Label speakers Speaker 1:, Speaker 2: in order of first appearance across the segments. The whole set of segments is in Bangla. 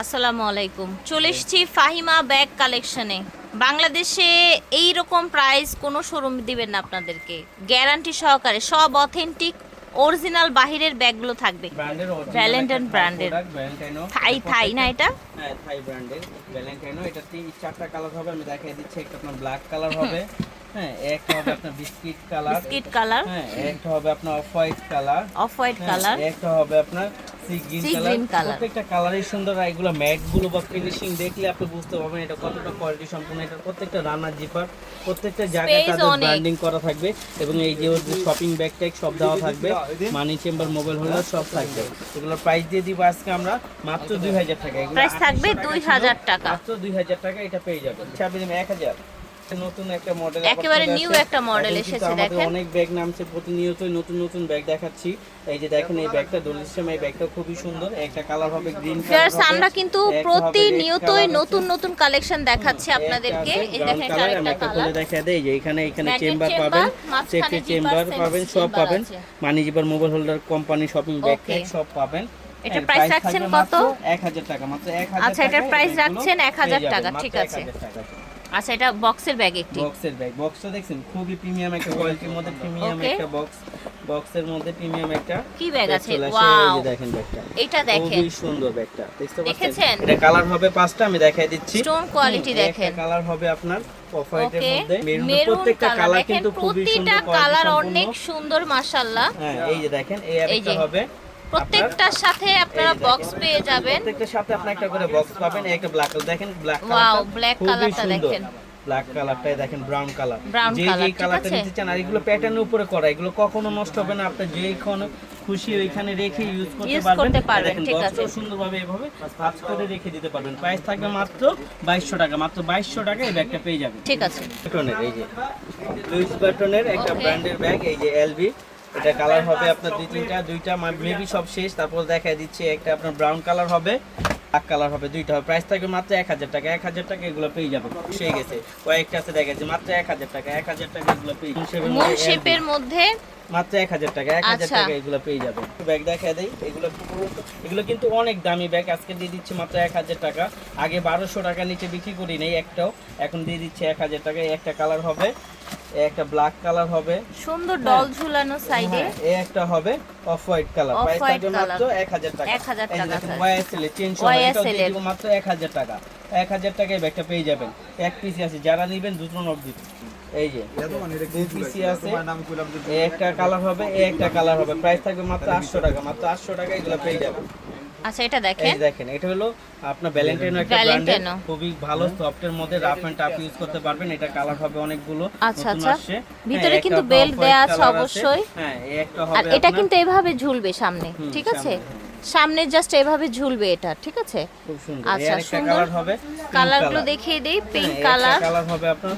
Speaker 1: আসসালামু আলাইকুম। চলে এসেছি ফাহিমা ব্যাগ কালেকশনে বাংলাদেশে এই রকম প্রাইস কোনো শোরুম দিবেন না আপনাদেরকে। গ্যারান্টি সহকারে সব অথেন্টিক অরিজিনাল বাহিরের ব্যাগগুলো থাকবে।
Speaker 2: ভ্যালেন্টাইন ব্র্যান্ডের
Speaker 1: থাই থাই না এটা?
Speaker 2: হ্যাঁ থাই ব্র্যান্ডের ভ্যালেন্টাইনো এটা তিন চারটা কালার হবে আমি দেখাই দিচ্ছি। একটা আপনার ব্ল্যাক কালার হবে হ্যাঁ একটা হবে আপনার বিস্কিট কালার
Speaker 1: বিস্কিট কালার
Speaker 2: হ্যাঁ একটা হবে আপনার off white colour
Speaker 1: off white colour
Speaker 2: একটা হবে আপনার সি গ্রিন কালার। প্রত্যেকটা কালারই সুন্দর আর এগুলো ম্যাটগুলো বা ফিনিশিং দেখলে আপনি বুঝতে পারবেন এটা কতটা কোয়ালিটি সম্পূর্ণ। এটা প্রত্যেকটা রান্নার জিপার প্রত্যেকটা জায়গায় তাদের ব্র্যান্ডিং করা থাকবে এবং এই যে শপিং ব্যাগ ট্যাগ সব দেওয়া থাকবে। মানি চেম্বার মোবাইল হোল্ডার সব থাকবে। এগুলোর প্রাইস দিয়ে দিব আজকে আমরা মাত্র দুই হাজার টাকা। এগুলো
Speaker 1: প্রাইস থাকবে
Speaker 2: 800
Speaker 1: দুই হাজার টাকা।
Speaker 2: মাত্র দুই হাজার টাকা এটা পেয়ে যাবেন। ছাব্বিশ এক হাজার। নতুন একটা মডেল
Speaker 1: একেবারে new একটা model এসেছে, দেখেন।
Speaker 2: অনেক ব্যাগ নামছে প্রতিনিয়তই নতুন নতুন ব্যাগ দেখাচ্ছি। এই যে দেখেন এই ব্যাগটা সময় এই ব্যাগটা খুবই সুন্দর। একটা কালার হবে গ্রিন
Speaker 1: ভিউয়ার্স আমরা কিন্তু প্রতিনিয়তই নতুন নতুন কালেকশন দেখাচ্ছি আপনাদেরকে। এই দেখেন এটা আরেকটা কালার
Speaker 2: দেখা দেয় যে এখানে এখানে চেম্বার পাবেন সেফটি চেম্বার পাবেন সব পাবেন। Money zipper mobile holder company shopping bag সব পাবেন।
Speaker 1: এটা price রাখছেন কত?
Speaker 2: মাত্র 1000 টাকা মাত্র 1000
Speaker 1: আচ্ছা, এটার
Speaker 2: ব্যাগগুলো
Speaker 1: রাখছেন 1000
Speaker 2: পেয়ে
Speaker 1: টাকা, ঠিক আছে।
Speaker 2: 1000 টাকা।
Speaker 1: আচ্ছা এটা বক্সের ব্যাগ একটি।
Speaker 2: বক্সের ব্যাগ বক্সটা দেখছেন খুবই প্রিমিয়াম একটা কোয়ালিটির মধ্যে প্রিমিয়াম একটা বক্স বক্সের মধ্যে প্রিমিয়াম একটা
Speaker 1: কি ব্যাগ আছে?
Speaker 2: যে দেখেন ব্যাগটা
Speaker 1: এটা দেখেন।
Speaker 2: খুবই সুন্দর ব্যাগটা দেখতে পাচ্ছেন? এটা কালার হবে পাঁচটা আমি দেখাই দিচ্ছি।
Speaker 1: Quality
Speaker 2: হুম,
Speaker 1: দেখেন।
Speaker 2: একটা কালার হবে আপনার মধ্যে। মেরুন প্রত্যেকটা
Speaker 1: কালার
Speaker 2: কিন্তু খুবই সুন্দর
Speaker 1: কালার অনেক সুন্দর মাশাআল্লাহ।
Speaker 2: হ্যাঁ এই যে দেখেন এই আরেকটা হবে
Speaker 1: প্রত্যেকটার সাথে আপনারা বক্স পেয়ে যাবেন।
Speaker 2: প্রত্যেকটার সাথে আপনি একটা করে বক্স পাবেন এই একটা ব্ল্যাক কালার দেখেন ব্ল্যাক
Speaker 1: black
Speaker 2: খুবই
Speaker 1: কালারটা দেখেন।
Speaker 2: ব্ল্যাক কালারটাই দেখেন ব্রাউন কালার যে যে কালারটা নিতে চান আর এগুলো প্যাটার্নের উপরে করা এগুলো কখনো নষ্ট হবে না আপনি যেখানে খুশি ওইখানে রেখে ইউজ করতে পারবেন।
Speaker 1: ঠিক আছে।
Speaker 2: সুন্দরভাবে এভাবে ভাঁজ করে রেখে দিতে পারবেন। প্রাইস থাকবে মাত্র 2200 টাকা মাত্র 2200 টাকা এই ব্যাগটা পেয়ে যাবেন।
Speaker 1: ঠিক আছে।
Speaker 2: এই যে লুইস বাটনের একটা ব্র্যান্ডের ব্যাগ এই যে এলবি এটা কালার হবে আপনার দুই তিনটা দুইটা মেবি সব শেষ তারপর দেখা দিচ্ছি একটা আপনার ব্রাউন কালার হবে ব্ল্যাক কালার হবে দুইটা হবে। প্রাইস থাকবে মাত্র এক হাজার টাকা এক হাজার টাকা এগুলো পেয়ে যাবে সে গেছে। কয়েকটা আছে দেখা যাচ্ছে মাত্র এক হাজার টাকা এক হাজার টাকা এগুলো পেয়ে যাবে
Speaker 1: শেপের মধ্যে
Speaker 2: মাত্র এক হাজার টাকা এক হাজার
Speaker 1: আচ্ছা।
Speaker 2: টাকা এগুলো পেয়ে যাবে ব্যাগ দেখা দেয় এগুলো এগুলো কিন্তু অনেক দামি ব্যাগ আজকে দিয়ে দিচ্ছি মাত্র এক হাজার টাকা। আগে বারোশো টাকা নিচে বিক্রি করি নেই একটাও এখন দিয়ে দিচ্ছি এক হাজার টাকা একটা কালার হবে। একটা ব্ল্যাক কালার হবে।
Speaker 1: সুন্দর ডল ঝুলানো সাইডে
Speaker 2: হ্যাঁ, এই একটা হবে অফ হোয়াইট কালার প্রাইস থাকবে মাত্র 1000 টাকা।
Speaker 1: 1000
Speaker 2: এই
Speaker 1: টাকা
Speaker 2: ওয়াইএসএল চেন সহ দিয়ে দিব মাত্র 1000 টাকা। 1000 টাকায় ব্যাগটা পেয়ে যাবেন। এক পিস আছে। যারা নেবেন দুটো নক দিতে এই যে দুই পিসি আছে। একটা কালার হবে এই একটা কালার হবে। প্রাইস থাকবে মাত্র 800 টাকা। মাত্র 800 টাকা এগুলো পেয়ে যাবেন।
Speaker 1: আচ্ছা এটা দেখেন।
Speaker 2: যে দেখেন এটা হলো আপনার ভ্যালেন্টাইনো একটা ব্র্যান্ডের খুবই ভালো সফটের মধ্যে রাফ এন্ড টাফ ইউজ করতে পারবেন। এটা কালার হবে অনেকগুলো
Speaker 1: আচ্ছা, আচ্ছা। ভিতরে
Speaker 2: হ্যাঁ,
Speaker 1: কিন্তু
Speaker 2: বেল্ট
Speaker 1: দেয়া আছে অবশ্যই।
Speaker 2: হ্যাঁ এই একটা
Speaker 1: আর এটা কিন্তু এভাবে ঝুলবে সামনে ঠিক আছে?
Speaker 2: সামনে,
Speaker 1: জাস্ট এভাবে ঝুলবে এটা ঠিক আছে? আচ্ছা,
Speaker 2: এর
Speaker 1: সুন্দর।
Speaker 2: হবে
Speaker 1: কালারগুলো দেখিয়ে দেই pink colour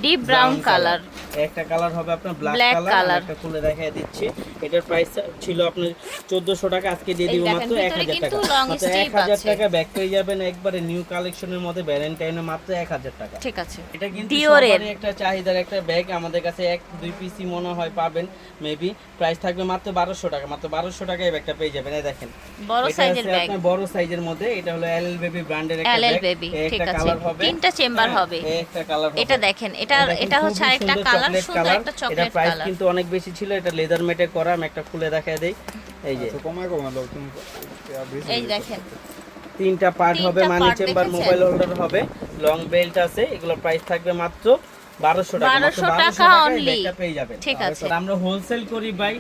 Speaker 1: deep
Speaker 2: brown
Speaker 1: colour
Speaker 2: একটা কালার হবে আপনার ব্ল্যাক কালার একটা খুলে দেখাই দিচ্ছি। এটার প্রাইস ছিল আপনার 1400 টাকা আজকে দিয়ে দিব মাত্র 1000 টাকা। মাত্র
Speaker 1: sleeve
Speaker 2: 1000
Speaker 1: আছে।
Speaker 2: টাকা ব্যাক পেয়ে যাবেন একবারে নিউ কালেকশনের মধ্যে ভ্যালেন্টাইনে মাত্র 1000 টাকা।
Speaker 1: ঠিক আছে।
Speaker 2: এটা কিন্তু। সবারই একটা চাহিদার একটা ব্যাগ আমাদের কাছে এক দুই পিসি মনে হয় পাবেন মেবি প্রাইস থাকবে মাত্র 1200 টাকা মাত্র 1200 টাকায় ব্যাগটা পেয়ে যাবেন এই দেখেন।
Speaker 1: বড় সাইজের ব্যাগ
Speaker 2: আপনার বড় সাইজের মধ্যে এটা হলো এলএল বেবি ব্র্যান্ডের একটা ব্যাগ
Speaker 1: ঠিক আছে। তিনটা chamber
Speaker 2: হ্যাঁ,
Speaker 1: হবে।
Speaker 2: একটা কালার হবে।
Speaker 1: এটা দেখেন এটা এটা হচ্ছে আরেকটা colour
Speaker 2: chocolate colour
Speaker 1: chocolate
Speaker 2: price কিন্তু অনেক বেশি ছিল এটা লেদার মেটে করা আমি একটা খুলে দেখায় দেই। এই যে।
Speaker 3: কমায় কমালো তুমি
Speaker 1: এই দেখেন।
Speaker 2: তিনটা পার্ট হবে মানি চেম্বার মোবাইল হোল্ডার হবে লং বেল্ট আছে এগুলো প্রাইস থাকবে মাত্র বারোশো টাকা মাত্র
Speaker 1: 1200 টাকা
Speaker 2: 1200 টাকায়
Speaker 1: only।
Speaker 2: ব্যাগটা পেয়ে যাবেন।
Speaker 1: ঠিক আছে।
Speaker 2: আমরা হোলসেল করি ভাই।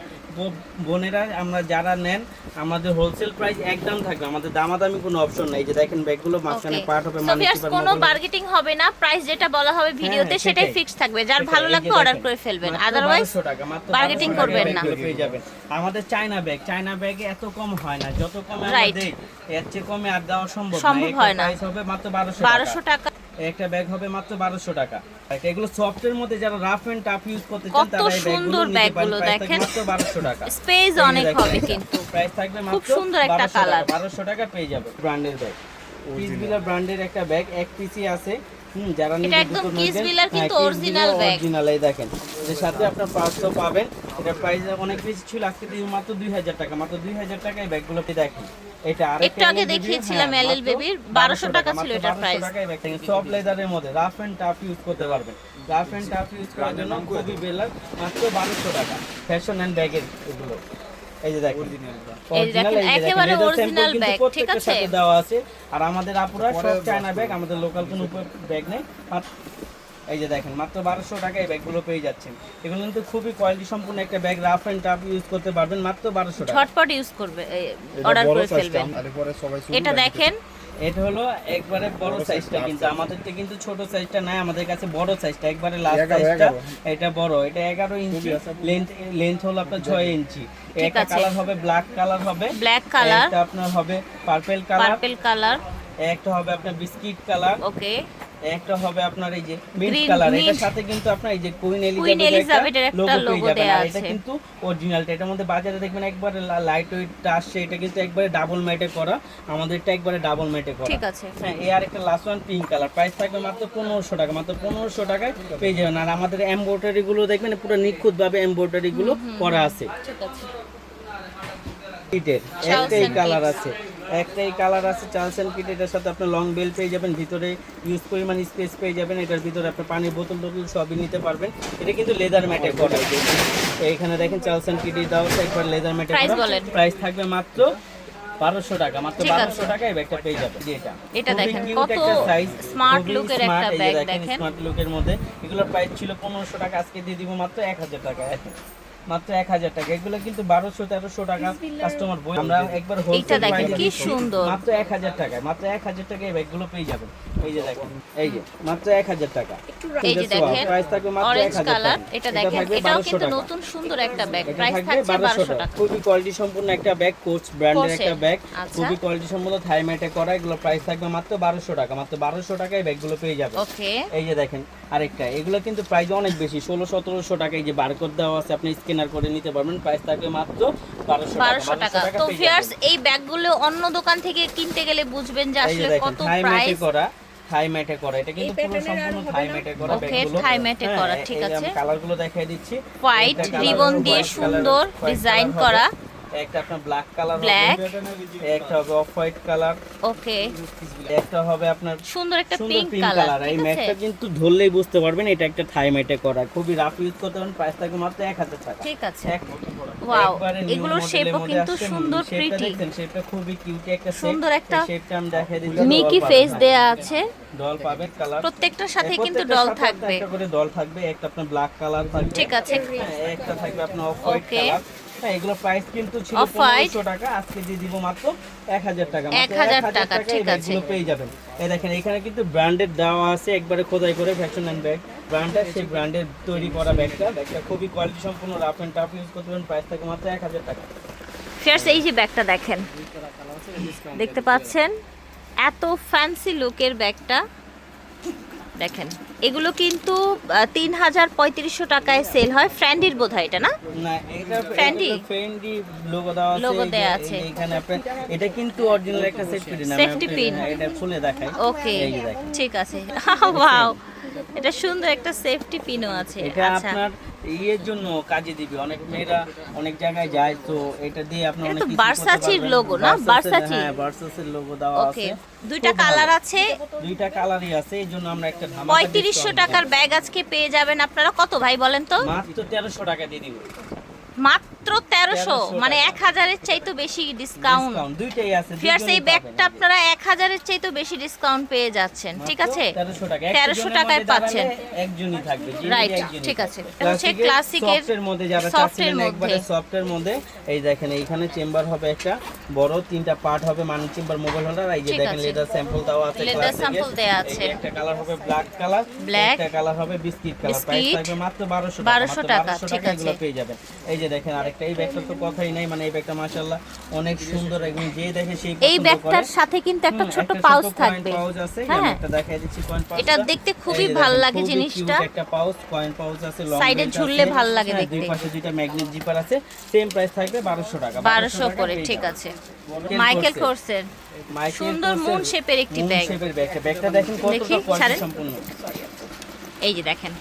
Speaker 2: বোনেরা আমরা যারা নেন আমাদের হোলসেল প্রাইস একদম থাকবে। আমাদের দামাদামি কোনো অপশন নাই। যে দেখেন ব্যাগগুলো মাঝখানে পার্ট হবে
Speaker 1: সো
Speaker 2: মানি
Speaker 1: ভিউয়ার্স
Speaker 2: চেম্বার
Speaker 1: কোনো বার্গেটিং হবে না। প্রাইস যেটা বলা হবে ভিডিওতে
Speaker 2: হ্যাঁ,
Speaker 1: সেটাই
Speaker 2: সেটাই।
Speaker 1: ফিক্স থাকবে। যার ভালো লাগবে অর্ডার করে ফেলবেন। আদারওয়াইজ
Speaker 2: 1200 টাকা, মাত্র
Speaker 1: bargaining
Speaker 2: 1200
Speaker 1: করবেন না।
Speaker 2: পেয়ে যাবেন। আমাদের চায়না ব্যাগ চায়না ব্যাগে এত কম হয় না। যত কমে আমরা দেই এর চেয়ে কমে আর দেওয়া সম্ভব না।
Speaker 1: সম্ভব হয় না।
Speaker 2: হবে মাত্র 1200
Speaker 1: বারোশো টাকা।
Speaker 2: একটা ব্যাগ হবে মাত্র 1200 টাকা। এগুলো সফটের মধ্যে যারা রাফ এন্ড টাফ ইউজ করতে চান তারা এই
Speaker 1: সুন্দর
Speaker 2: ব্যাগগুলো
Speaker 1: দেখেন।
Speaker 2: মাত্র 1200 টাকা।
Speaker 1: স্পেস অনেক হবে কিন্তু।
Speaker 2: প্রাইস থাকবে মাত্র খুব
Speaker 1: সুন্দর একটা কালার
Speaker 2: 1200 টাকা পেয়ে যাবে। ব্র্যান্ডের ব্যাগ পিসবিলা ব্র্যান্ডের একটা ব্যাগ এক পিসি আছে। হুম যারা
Speaker 1: এটা একদম কিসবিলার
Speaker 2: হ্যাঁ,
Speaker 1: কিন্তু original bag।
Speaker 2: original, এই দেখেন। এর সাথে আপনার পাঁচশো পাবেন। এটা প্রাইস অনেক বেশি ছিল আজকে দিয়ে মাত্র দুই হাজার টাকা। মাত্র দুই হাজার টাকায় ব্যাগগুলো দেখেন। এটা আরেকটা
Speaker 1: একটু আগে দেখিয়েছিলাম
Speaker 2: মাত্র
Speaker 1: babyর 1200 টাকা ছিল এটার
Speaker 2: 1200 টাকায় ব্যাগ সব লেদারের মধ্যে রাফ এন্ড টাফ ইউজ করতে পারবেন। রাফ এন্ড টাফ ইউজ করার জন্য খুবই বেলার মাত্র বারোশো টাকা। ফ্যাশন এন্ড ব্যাগের এগুলো। এই যে দেখেন
Speaker 1: এই যে দেখেন, একেবারে original bag, ঠিক আছে?
Speaker 2: দেওয়া আছে। আর আমাদের আপুরা সব চায়না ব্যাগ আমাদের লোকাল কোনো ব্যাগ নেই। এই যে দেখেন মাত্র বারোশো টাকায় ব্যাগগুলো পেয়ে যাচ্ছেন। এগুলো কিন্তু খুবই কোয়ালিটি সম্পূর্ণ একটা bag rough and tough use করতে পারবেন মাত্র বারোশো টাকা।
Speaker 1: ঝটপট ইউজ করবে অর্ডার করে ফেলবেন। এটা দেখেন
Speaker 2: এটা হলো একবারে বড় সাইজটা কিন্তু। আমাদের তো কিন্তু ছোট সাইজটা নাই আমাদের কাছে বড় সাইজটা একবারে লাস্ট সাইজটা এটা বড়। এটা এগারো ইঞ্চি। লেন্থ লেন্থ হলো আপনার ছয় ইঞ্চি। একটা কালার হবে ব্ল্যাক কালার হবে।
Speaker 1: ব্ল্যাক কালার
Speaker 2: আপনার হবে পার্পল কালার
Speaker 1: পার্পল কালার
Speaker 2: একটা হবে আপনার বিস্কিট কালার
Speaker 1: ওকে
Speaker 2: একটা হবে আপনার এই যে মিন্ট কালার এটার সাথে কিন্তু আপনার এই যে কুইন
Speaker 1: Queen
Speaker 2: এলিজাবেথ
Speaker 1: Elizabeth-এর একটা logo দেয়া
Speaker 2: এটা কিন্তু অরিজিনালটা এটার মধ্যে বাজারে দেখবেন একবারে লাইট ওয়েটটা আসছে। এটা কিন্তু একবারে ডাবল ম্যাটে করা। আমাদেরটা একবারে ডাবল ম্যাটে করা।
Speaker 1: ঠিক আছে।
Speaker 2: হ্যাঁ এই আর একটা last one pink colour price থাকবে মাত্র পনেরোশো টাকা। মাত্র পনেরোশো টাকায় পেয়ে যাবেন। আর আমাদের এমব্রয়ডারি গুলো দেখবেন পুরো নিখুঁত ভাবে এমব্রয়ডারি গুলো করা আছে।
Speaker 1: ঠিক আছে।
Speaker 2: একটাই কালার আছে। একটাই কালার আছে চার্লস এন্ড কিট এটার সাথে আপনি লং বেল পেয়ে যাবেন ভিতরে ইউজ পরিমাণ স্পেস পেয়ে যাবেন এটার ভিতরে আপনি পানির বোতল টোতল সবই নিতে পারবেন। এটা কিন্তু লেদার ম্যাটে করা এইখানে দেখেন চার্লস এন্ড কিট দাও একবার লেদার ম্যাটে প্রাইস থাকবে মাত্র বারোশো টাকা মাত্র। বারোশো টাকায় ব্যাগটা পেয়ে যাবে এটা।
Speaker 1: এটা দেখেন, কত smart look-এর একটা
Speaker 2: এই
Speaker 1: bag দেখেন।
Speaker 2: স্মার্ট লুকের মধ্যে। এগুলোর প্রাইস ছিল পনেরোশো টাকা আজকে দিয়ে দিব মাত্র এক হাজার টাকা এখন। মাত্র এক হাজার টাকা। এগুলো কিন্তু বারোশো তেরোশো টাকা কাস্টমার বই। আমরা একবার
Speaker 1: দেখেন, কি সুন্দর।
Speaker 2: মাত্র এক হাজার টাকায় মাত্র এক হাজার টাকায় এই ব্যাগগুলো পেয়ে যাবেন। এই যে দেখেন এই যে মাত্র এক হাজার টাকা।
Speaker 1: এই যে দেখেন
Speaker 2: প্রাইস থাকবে মাত্র এক
Speaker 1: অরেঞ্জ
Speaker 2: হাজার
Speaker 1: কালার
Speaker 2: টাকা।
Speaker 1: এটা দেখেন
Speaker 2: থাকবে
Speaker 1: এটাও কিন্তু নতুন সুন্দর একটা ব্যাগ
Speaker 2: এটা
Speaker 1: প্রাইস থাকছে
Speaker 2: 1200
Speaker 1: 1200 টাকা।
Speaker 2: খুবই কোয়ালিটি সম্পূর্ণ একটা ব্যাগ কোচ ব্র্যান্ডের একটা ব্যাগ
Speaker 1: আচ্ছা।
Speaker 2: খুবই কোয়ালিটি সম্পূর্ণ থাইমেটে করা এগুলো প্রাইস থাকবে মাত্র 1200 টাকা মাত্র 1200 টাকায় ব্যাগগুলো পেয়ে যাবে
Speaker 1: ওকে
Speaker 2: এই যে দেখেন আরেকটা এগুলো কিন্তু প্রাইস অনেক বেশি ষোলো সতেরোশো টাকা এই যে বারকোড দেওয়া আছে আপনি স্ক্যানার করে নিতে পারবেন প্রাইস থাকবে মাত্র বারোশো
Speaker 1: বারোশো টাকা। তো ফিয়ার্স এই ব্যাগগুলো অন্য দোকান থেকে কিনতে গেলে বুঝবেন যে আসলে কত প্রাইস
Speaker 2: করা থাই ম্যাটে করা এটা কিন্তু পুরো সম্পূর্ণ থাই ম্যাটে করা ব্যাগগুলো।
Speaker 1: থাই ম্যাটে করা, ঠিক আছে।
Speaker 2: কালারগুলো দেখিয়ে দিচ্ছি।
Speaker 1: হোয়াইট রিবন দিয়ে সুন্দর ডিজাইন করা।
Speaker 2: একটা আপনার ব্ল্যাক কালার
Speaker 1: Black।
Speaker 2: একটা হবে অফ হোয়াইট কালার
Speaker 1: ওকে
Speaker 2: একটা হবে আপনার
Speaker 1: সুন্দর একটা পিঙ্ক কালার
Speaker 2: এই ম্যাটটা কিন্তু ধরলেই বুঝতে পারবেন এটা একটা থাই ম্যাটে করা খুবই রাফ ইউজ করতে পারেন প্রাইস থাকবে মাত্র 1000 টাকা।
Speaker 1: ঠিক আছে। ওয়াও এগুলোর শেপও কিন্তু। সুন্দর প্রিটি
Speaker 2: shape খুবই কিউট একটা
Speaker 1: সুন্দর একটা
Speaker 2: এই আমি দেখাই দিচ্ছি।
Speaker 1: মিকি ফেস দেয়া আছে।
Speaker 2: Doll পাবেন কালার
Speaker 1: প্রত্যেকটার সাথে কিন্তু ডল থাকবে।
Speaker 2: একটা করে ডল থাকবে একটা আপনার ব্ল্যাক কালার থাকবে
Speaker 1: ঠিক আছে।
Speaker 2: একটা থাকবে আপনার অফ হোয়াইট কালার হ্যাঁ এগুলো প্রাইস কিন্তু ছিল
Speaker 1: Off
Speaker 2: 1500 টাকা আজকে দিয়ে দিব মাত্র 1000 টাকা
Speaker 1: 1000
Speaker 2: 1000
Speaker 1: টাকা, ঠিক
Speaker 2: এই ব্যাগগুলো পেয়ে যাবেন। এই দেখেন এখানে কিন্তু ব্র্যান্ডেড দেওয়া আছে একবারে খোদাই করে ফ্যাশন এন্ড ব্যাগ সেই ব্র্যান্ডের তৈরি করা ব্যাগটা ব্যাগটা খুবই কোয়ালিটি সম্পূর্ণ রাফ এন্ড টাফ ইউজ করতে পারেন প্রাইস থাকে মাত্র 1000 টাকা।
Speaker 1: ফিয়ার্স এই যে ব্যাগটা দেখেন দেখতে পাচ্ছেন? এত ফ্যান্সি লুকের ব্যাগটা দেখেন এগুলো কিন্তু তিন হাজার পঁয়ত্রিশশো টাকায় সেল হয়। ফ্র্যান্ডির বোধ হয় এটা না ফ্র্যান্ডি
Speaker 2: ফ্র্যান্ডি লোগো দেওয়া আছে এখানে এটা কিন্তু অরিজিনাল একটা সেফটি পিন
Speaker 1: সেফটি পিন
Speaker 2: এটা খুলে দেখাই।
Speaker 1: ওকে ঠিক আছে। ওয়াও এটা সুন্দর একটা সেফটি পিনও আছে।
Speaker 2: এটা
Speaker 1: আচ্ছা।
Speaker 2: আপনার ইয়ের জন্য কাজে দিবে। অনেক মেয়েরা অনেক জায়গায় যায় তো এটা দিয়ে আপনি অনেক কিছু পারবেন।
Speaker 1: logo না?
Speaker 2: Versace-র, হ্যাঁ ভার্সাসের লোগো দেওয়া আছে।
Speaker 1: দুইটা কালার আছে।
Speaker 2: দুইটা কালারই আছে এই জন্য আমরা একটা ধামাকা
Speaker 1: পঁয়ত্রিশশো
Speaker 2: discount
Speaker 1: টাকার ব্যাগ আজকে পেয়ে যাবেন আপনারা। কত ভাই বলেন তো।
Speaker 2: মাত্র তেরোশো টাকা দিয়ে দিব।
Speaker 1: মাত্র তেরোশো মানে এক হাজারের চাইতে বেশি ডিসকাউন্ট
Speaker 2: দুইটাই আছে
Speaker 1: ফিয়ার্স এই ব্যাগটা আপনারা এক হাজারের চাইতে বেশি ডিসকাউন্ট পেয়ে যাচ্ছেন ঠিক আছে
Speaker 2: তেরোশো
Speaker 1: টাকায় পাচ্ছেন।
Speaker 2: একজনই থাকবে যিনি
Speaker 1: ঠিক আছে। হচ্ছে
Speaker 2: এর মধ্যে যারা একবারে
Speaker 1: মধ্যে।
Speaker 2: সফটের মধ্যে এই দেখেন এইখানে চেম্বার হবে একটা বড় তিনটা পার্ট হবে মানি চেম্বার মোবাইল হোল্ডার এই যে দেখেন। লেদার স্যাম্পল দেওয়া আছে এর।
Speaker 1: sample দেয়া আছে।
Speaker 2: একটা কালার হবে ব্ল্যাক কালার
Speaker 1: Black,
Speaker 2: একটা কালার হবে বিস্কিট কালার প্রাইস থাকবে মাত্র 1200 টাকা
Speaker 1: 1200 টাকা, ঠিক আছে।
Speaker 2: পেয়ে যাবেন এই যে দেখেন আরেকটা ব্যাগটা এই ব্যাগটা তো কথাই নাই মানে এই ব্যাগটা মাশাআল্লাহ অনেক সুন্দর একদম যে দেখে সেই
Speaker 1: এই ব্যাগটার সাথে কিন্তু একটা ছোট পাউচ থাকবে।
Speaker 2: pouch আছে,
Speaker 1: হ্যাঁ।
Speaker 2: আমি একটা দেখাই দিচ্ছি coin pouchটা।
Speaker 1: এটা দেখতে খুবই ভালো লাগে জিনিসটা।
Speaker 2: একটা পাউচ কয়েন পাউচ আছে
Speaker 1: এ
Speaker 2: range
Speaker 1: ঝুললে। ভালো লাগে
Speaker 2: হ্যাঁ, দুই পাশে দুইটা ম্যাগনেট জিপার আছে সেম প্রাইস থাকবে 1200 টাকা।
Speaker 1: বারোশো
Speaker 2: টাকা
Speaker 1: করে ঠিক আছে। মাইকেল কোর্সের সুন্দর মুন শেপের একটি ব্যাগ
Speaker 2: shape এর ব্যাগটা ব্যাগটা দেখেন কতটা
Speaker 1: দেখি,
Speaker 2: কোয়ালিটি সম্পূর্ণ
Speaker 1: এই যে দেখেন।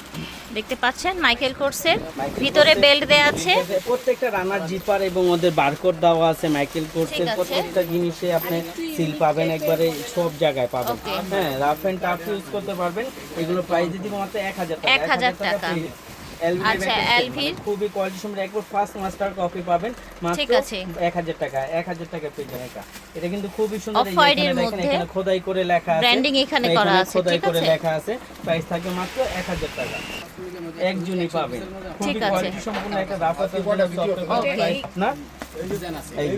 Speaker 1: দেখতে পাচ্ছেন মাইকেল কোর্সের ভিতরে বেল্ট দেয়া আছে।
Speaker 2: প্রত্যেকটা রানার জিপার এবং ওদের বারকোড দেওয়া আছে মাইকেল কোর্সের প্রত্যেকটা জিনিসে আপনি সিল পাবেন একবারে সব জায়গায় পাবেন। হ্যাঁ রাফ এন্ড টাফ ইউজ করতে পারবেন। এগুলো প্রাইস দিদি মাত্র 1000 টাকা।
Speaker 1: 1000 টাকা। আচ্ছা, LV
Speaker 2: খুবই কোয়ালিটি সম্পন্ন একবার ফার্স্ট মাস্টার কপি পাবেন। মাত্র
Speaker 1: ঠিক আছে।
Speaker 2: 1000 টাকা 1000 টাকা পেয়ে যাবেন এটা। এটা কিন্তু খুবই সুন্দর
Speaker 1: এর মধ্যে
Speaker 2: এখানে খোদাই করে লেখা আছে।
Speaker 1: branding এখানে করা আছে,
Speaker 2: খোদাই করে লেখা আছে। প্রাইস থাকবে মাত্র 1000 টাকা। একজনই পাবেন।
Speaker 1: ঠিক আছে।
Speaker 2: কোয়ালিটি সম্পূর্ণ একটা রাফাতে
Speaker 1: Okay.
Speaker 2: না? এই যে।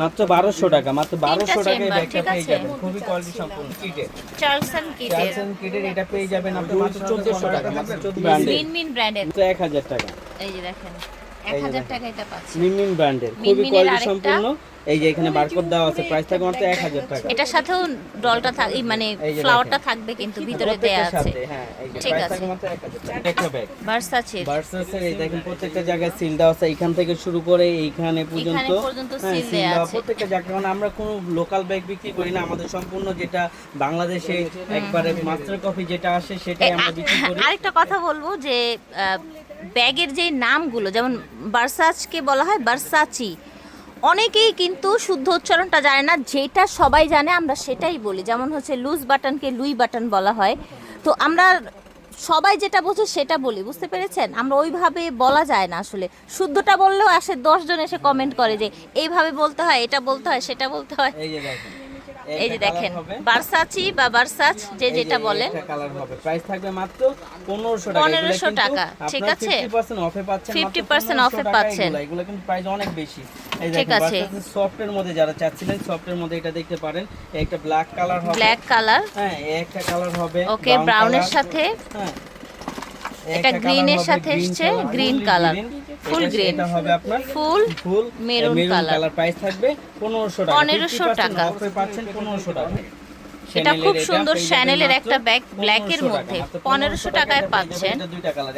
Speaker 2: মাত্র বারোশো টাকা মাত্র বারোশো টাকায় ব্যাগটা পেয়ে যাবেন। খুবই কোয়ালিটি সম্পূর্ণ কিটের।
Speaker 1: চার্লসন কিটের।
Speaker 2: চার্লসন কিটের এটা পেয়ে যাবেন আপনি মাত্র চোদ্দশো টাকা মাত্র চোদ্দ
Speaker 1: মিন মিন ব্র্যান্ডের।
Speaker 2: মাত্র এক হাজার টাকা।
Speaker 1: এই যে দেখেন।
Speaker 2: এই
Speaker 1: এক
Speaker 2: যে
Speaker 1: হাজার
Speaker 2: দেখেন।
Speaker 1: টাকা এটা পাচ্ছি।
Speaker 2: মিনমিন ব্র্যান্ডের খুবই কোয়ালিটি সম্পূর্ণ এই যে এখানে বারকোড দেওয়া আছে প্রাইস থাকবে মাত্র এক হাজার টাকা।
Speaker 1: এটার সাথেও ডলটা থাক মানে ফ্লাওয়ারটা থাকবে কিন্তু ভিতরে দেয়া আছে।
Speaker 2: হ্যাঁ
Speaker 1: ঠিক আছে।
Speaker 2: মাত্র এক হাজার টাকা। একটা ব্যাগ
Speaker 1: ভার্সাচের
Speaker 2: ভার্সাসের এই দেখেন প্রত্যেকটা জায়গায় সিল দেওয়া আছে। এখান থেকে শুরু করে এইখানে পর্যন্ত
Speaker 1: পর্যন্ত
Speaker 2: হ্যাঁ,
Speaker 1: দেয়া আছে।
Speaker 2: প্রত্যেকটা জায়গায়। কারণ আমরা কোনো লোকাল ব্যাগ বিক্রি করি না। আমাদের সম্পূর্ণ যেটা বাংলাদেশে একবারে মাস্টার কপি যেটা আসে সেটাই আমরা বিক্রি করি।
Speaker 1: আরেকটা কথা বলব যে আহ, ব্যাগের যে নামগুলো, যেমন বার্সাচকে বলা হয় বার্সাচি, অনেকেই কিন্তু শুদ্ধ উচ্চারণটা জানে না, যেটা সবাই জানে আমরা সেটাই বলি। যেমন হচ্ছে লুজ বাটনকে লুই বাটন বলা হয়। তো আমরা সবাই যেটা বোঝে সেটা বলি, বুঝতে পেরেছেন? আমরা ওইভাবে বলা যায় না আসলে। শুদ্ধটা বললেও আসে, দশজন এসে কমেন্ট করে যে, এইভাবে বলতে হয়, এটা বলতে হয়, সেটা বলতে হয়।
Speaker 2: এই যে দেখেন।
Speaker 1: বার্সাচি বা বার্সাচ যে যেটা বলেন।
Speaker 2: কালার হবে। প্রাইস থাকবে মাত্র 1500 টাকা।
Speaker 1: 1500 টাকা, ঠিক আছে?
Speaker 2: 50% অফে পাচ্ছেন
Speaker 1: 50% off পাচ্ছেন।
Speaker 2: এগুলো। কিন্তু প্রাইস অনেক বেশি। এই
Speaker 1: ঠিক আছে।
Speaker 2: সফটের মধ্যে যারা চাচ্ছিলেন সফটের মধ্যে এটা দেখতে পারেন। একটা ব্ল্যাক কালার হবে।
Speaker 1: ব্ল্যাক কালার
Speaker 2: হ্যাঁ একটা কালার হবে
Speaker 1: ওকে ব্রাউনের সাথে।
Speaker 2: হ্যাঁ
Speaker 1: এটা
Speaker 2: colour
Speaker 1: এর সাথে এসছে, full
Speaker 2: এটা-
Speaker 1: green।
Speaker 2: এটা হবে আপনার
Speaker 1: full
Speaker 2: full maroon. Colour price থাকবে 1500 টাকা
Speaker 1: 1500 টাকা।
Speaker 2: অফে পাচ্ছেন 1500 টাকা
Speaker 1: এটা খুব সুন্দর শ্যানেলের একটা ব্যাগ ব্ল্যাকের
Speaker 2: 1500
Speaker 1: মধ্যে।
Speaker 2: টাকা।
Speaker 1: 1500 টাকায় পাচ্ছেন।
Speaker 2: কালার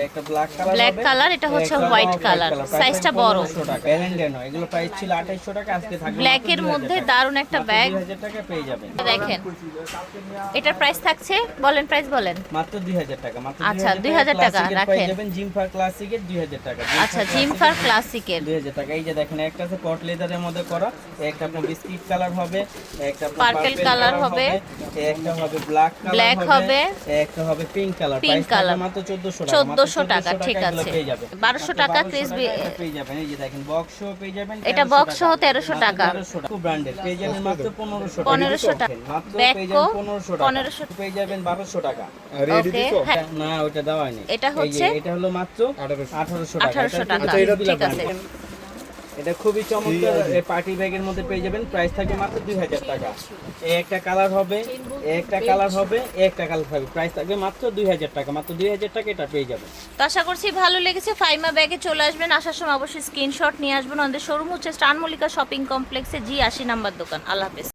Speaker 2: ব্ল্যাক কালার
Speaker 1: এটা হচ্ছে হোয়াইট কালার সাইজটা বড়।
Speaker 2: টাকা ভ্যালেন্টাইন এগুলো প্রাইস ছিল 2800 টাকা আজকে থাকবে
Speaker 1: ব্ল্যাকের মধ্যে দারুণ একটা ব্যাগ
Speaker 2: 2000 টাকা পেয়ে যাবেন।
Speaker 1: দেখেন এটার প্রাইস থাকছে বলেন প্রাইস বলেন।
Speaker 2: মাত্র 2000 টাকা মাত্র
Speaker 1: আচ্ছা, 2000 টাকা রাখেন।
Speaker 2: পেয়ে যাবেন জিম ফার ক্লাসিকের 2000 টাকা। Jim
Speaker 1: আচ্ছা
Speaker 2: Far
Speaker 1: জিমফার ক্লাসিকের
Speaker 2: 2000 টাকা। এই যে দেখেন একটা আছে কট লেদারের মধ্যে করা একটা আপনার বিস্কিট কালার হবে একটা
Speaker 1: colour
Speaker 2: colour
Speaker 1: হবে,
Speaker 2: একটা হবে ব্ল্যাক কালার
Speaker 1: black হবে,
Speaker 2: একটা হবে পিঙ্ক কালার
Speaker 1: pink colour,
Speaker 2: মাত্র 1400 টাকা
Speaker 1: 1400 টাকা, ঠিক আছে। 1200 টাকা
Speaker 2: 1200 এটা পেয়ে যাবেন। এই যে দেখেন বক্স সহ পেয়ে যাবেন
Speaker 1: এটা
Speaker 2: 1300
Speaker 1: box সহ
Speaker 2: টাকা।
Speaker 1: 1300 টাকা।
Speaker 2: 1300 টাকা। ব্র্যান্ডের পেয়ে যাবেন মাত্র 1500 টাকা।
Speaker 1: 1500 টাকা।
Speaker 2: মাত্র পেয়ে যাবেন 1500 টাকা।
Speaker 1: 1500
Speaker 2: পেয়ে যাবেন 1200 টাকা।
Speaker 1: ওকে হ্যাঁ।
Speaker 2: না ওটা দেওয়া হয়নি।
Speaker 1: এটা হচ্ছে
Speaker 2: এটা হলো মাত্র 1800 টাকা।
Speaker 1: 1800 টাকা, ঠিক আছে।
Speaker 2: এটা খুবই চমৎকার। পার্টি ব্যাগের মধ্যে পেয়ে যাবেন। প্রাইস থাকবে মাত্র 2000 টাকা। এই একটা কালার হবে একটা কালার হবে একটা কালার থাকবে। প্রাইস থাকবে মাত্র 2000 টাকা। মাত্র 2000 টাকা এটা পেয়ে যাবেন।
Speaker 1: তো আশা করছি ভালো লেগেছে। ফাইমা ব্যাগে চলে আসবেন। আসার সময় অবশ্যই স্ক্রিনশট নিয়ে আসবেন। আমাদের শোরুম হচ্ছে স্টান মল্লিকা শপিং কমপ্লেক্সে জি আশি নাম্বার দোকান। আল্লাহ হাফেজ।